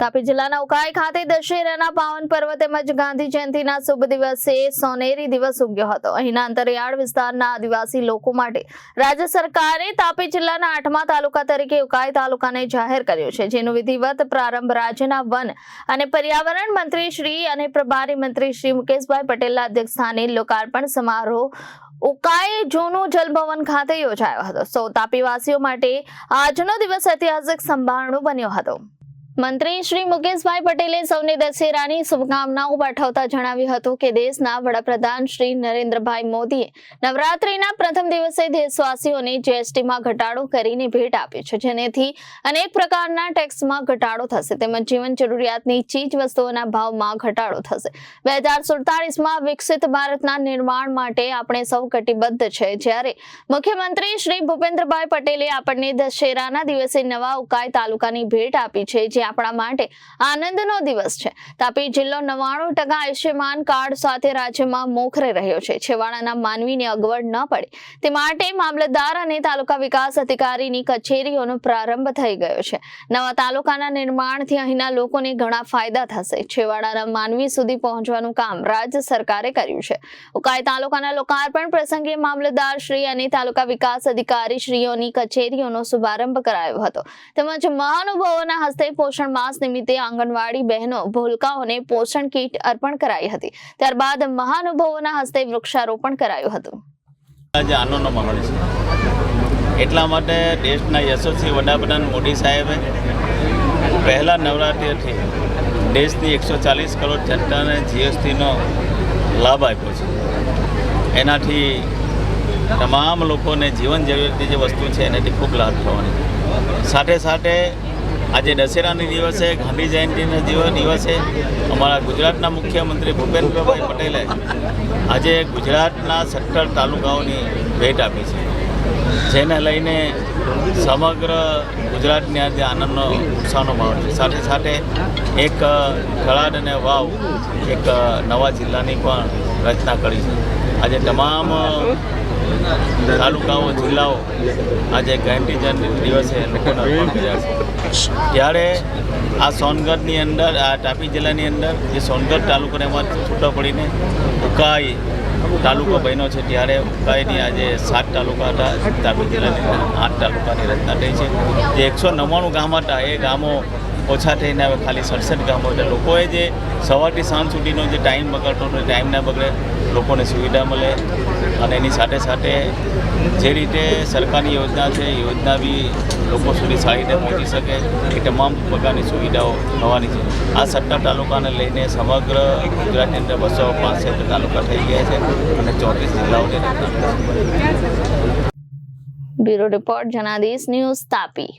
તાપી જિલ્લાના ઉકાઈ ખાતે દશેરાના પાવન પર્વ તેમજ ગાંધી જયંતિના શુભ દિવસે સોનેરી દિવસ ઉગ્યો હતો. અહીંના અંતરિયાળ વિસ્તારના આદિવાસી લોકો માટે રાજ્ય સરકારે તાપી જિલ્લાના આઠમા તાલુકા તરીકે ઉકાઈ તાલુકાને જાહેર કર્યો છે, જેનો વિધિવત પ્રારંભ રાજ્યના વન અને પર્યાવરણ મંત્રી શ્રી અને પ્રભારી મંત્રી શ્રી મુકેશભાઈ પટેલના અધ્યક્ષસ્થાને લોકાર્પણ સમારોહ ઉકાઈ જૂનું જલભવન ખાતે યોજાયો હતો. સૌ તાપીવાસીઓ માટે આજનો દિવસ ઐતિહાસિક સંભારણું બન્યો હતો. મંત્રી શ્રી મુકેશભાઈ પટેલે સૌને દશેરાની શુભકામનાઓ પાઠવતા જણાવ્યું હતું કે દેશના વડાપ્રધાન શ્રી નરેન્દ્રભાઈ મોદીએ નવરાત્રીના પ્રથમ દિવસે દેશવાસીઓને જીએસટીમાં ઘટાડો કરીને ભેટ આપી છે. જેનેથી અનેક પ્રકારના ટેક્સમાં ઘટાડો થશે તેમજ જીવન જરૂરિયાતની ચીજ વસ્તુઓના ભાવમાં ઘટાડો થશે. બે હજાર સુડતાલીસમાં વિકસિત ભારતના નિર્માણ માટે આપણે સૌ કટિબદ્ધ છે. જ્યારે મુખ્યમંત્રી શ્રી ભૂપેન્દ્રભાઈ પટેલે આપણને દશેરાના દિવસે નવા ઉકાઈ તાલુકાની ભેટ આપી છે જે આપણા માટે આનંદનો દિવસ છે. તાપી જિલ્લો નવ્વાણું ટકા આયુષ્યમાન કાર્ડ સાથે રાજ્યમાં મોખરે રહ્યો છે. છેવાડાના માનવીને અગવડ ન પડે તે માટે મામલતદાર અને તાલુકા વિકાસ અધિકારીની કચેરીઓનો પ્રારંભ થઈ ગયો છે. નવા તાલુકાના નિર્માણથી અહીંના લોકોને ઘણા ફાયદા થશે. છેવાડાના માનવી સુધી પહોંચવાનું કામ રાજ્ય સરકારે કર્યું છે. ઉકાઈ તાલુકાના લોકાર્પણ પ્રસંગે મામલતદાર શ્રી અને તાલુકા વિકાસ અધિકારી શ્રીઓની કચેરીઓનો શુભારંભ કરાયો હતો. તેમજ મહાનુભાવોના હસ્તે પોષણ માસ નિમિત્તે આંગણવાડી બહેનો ભૂલકાઓને પોષણ કીટ અર્પણ કરાઈ હતી. ત્યારબાદ મહાનુભાવોના હસ્તે વૃક્ષારોપણ કરાયું હતું. આજે આનંદનો માહોલ છે. એટલા માટે દેશના યશસ્વી વડાપ્રધાન મોદી સાહેબે પહેલા નવરાત્રિથી દેશની એકસો ચાલીસ કરોડ જનતાને જીએસટીનો લાભ આપ્યો છે. એનાથી તમામ લોકોને જીવન જરૂરિયાતની જે વસ્તુ છે, એનાથી ખૂબ લાભ થવાની. સાથે સાથે આજે દશેરાની દિવસે, ગાંધી જયંતિના દિવસ અમારા ગુજરાતના મુખ્યમંત્રી ભૂપેન્દ્રભાઈ પટેલે આજે ગુજરાતના સત્તર તાલુકાઓની ભેટ આપી છે. જેને લઈને સમગ્ર ગુજરાતની આજે આનંદનો, ઉત્સાહનો માહોલ છે. સાથે સાથે એક ખળાડ અને વાવ એક નવા જિલ્લાની પણ રચના કરી છે. આજે તમામ તાલુકાઓ, જિલ્લાઓ આજે ગાંધી જયંતિ દિવસે લોકોને છે. ત્યારે આ સોનગઢની અંદર, આ તાપી જિલ્લાની અંદર, જે સોનગઢ તાલુકાને એમાં છૂટો પડીને ઉકાઈ તાલુકો બન્યો છે, ત્યારે ઉકાઈની આજે સાત તાલુકા હતા. તાપી જિલ્લાની અંદર આઠ તાલુકાની રચના થઈ છે. જે એકસો નવ્વાણું ગામ હતા, એ ગામો ઓછા થઈને હવે ખાલી સડસઠ ગામો એટલે લોકોએ જે સવારથી સાંજ સુધીનો જે ટાઈમ બગડતો ટાઈમ ના બગડે લોકોને સુવિધા મળે અને એની સાથે સાથે જે રીતે સરકારની યોજના છે યોજના બી લોકો સુધી સારી રીતે પહોંચી શકે એ તમામ પ્રકારની સુવિધાઓ થવાની છે. આ સત્તર તાલુકાને લઈને સમગ્ર ગુજરાતની અંદર બસો પાંસઠ તાલુકા થઈ ગયા છે અને ચોત્રીસ જિલ્લાઓ bureau report Janadesh news Tapi.